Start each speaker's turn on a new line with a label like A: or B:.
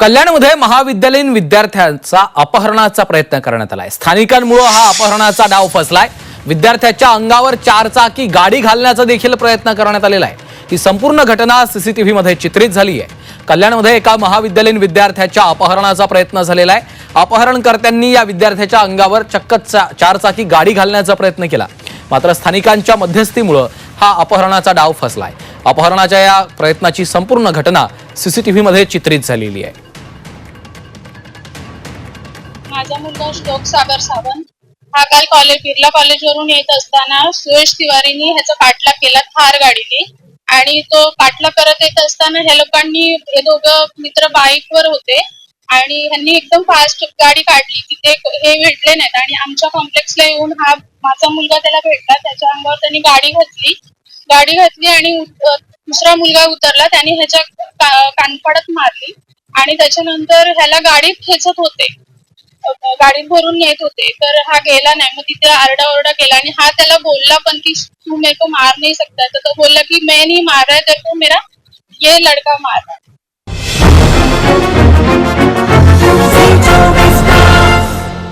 A: कल्याणमध्ये महाविद्यालयीन विद्यार्थ्यांचा अपहरणाचा प्रयत्न करण्यात आलाय. स्थानिकांमुळे हा अपहरणाचा डाव फसलाय. विद्यार्थ्याच्या अंगावर चारचाकी गाडी घालण्याचा देखील प्रयत्न करण्यात आलेला आहे. ही संपूर्ण घटना सीसीटीव्ही मध्ये चित्रित झाली आहे कल्याणमध्ये एका महाविद्यालयीन विद्यार्थ्याच्या अपहरणाचा प्रयत्न झालेला आहे. अपहरणकर्त्यांनी या विद्यार्थ्याच्या अंगावर चक्क चारचाकी गाडी घालण्याचा प्रयत्न केला. मात्र स्थानिकांच्या मध्यस्थीमुळं हा अपहरणाचा डाव फसलाय. अपहरणाच्या या प्रयत्नाची संपूर्ण घटना सीसीटीव्हीमध्ये चित्रित झालेली आहे.
B: माझा मुलगा श्लोक सागर सावंत. हा काल कॉलेज बिर्ला कॉलेजवरून येत असताना सुयश तिवारीनी ह्याचा पाठलाग केला थार गाडीने. आणि तो पाठलाग करत येत असताना ह्या लोकांनी हे दोघं मित्र बाईकवर होते. आणि ह्यांनी एकदम फास्ट गाडी काढली तिथे हे भेटले नाहीत. आणि आमच्या कॉम्प्लेक्सला येऊन हा माझा मुलगा त्याला भेटला. त्याच्या अंगावर त्यांनी गाडी घातली. गाडी घातली आणि दुसरा मुलगा उतरला. त्याने ह्याच्या कानफडत मारली. आणि त्याच्यानंतर ह्याला गाडीत खेचत होते. गाडीत भरून नेत होते. तर हा गेला नाही. मग तिथे आरडाओरडा केला आणि हा त्याला बोलला पण की तू मेरे को मार नाही सकता. तर तो बोलला की मैं नहीं मार रहा है तेरे को मेरा ये लड़का मार रहा है.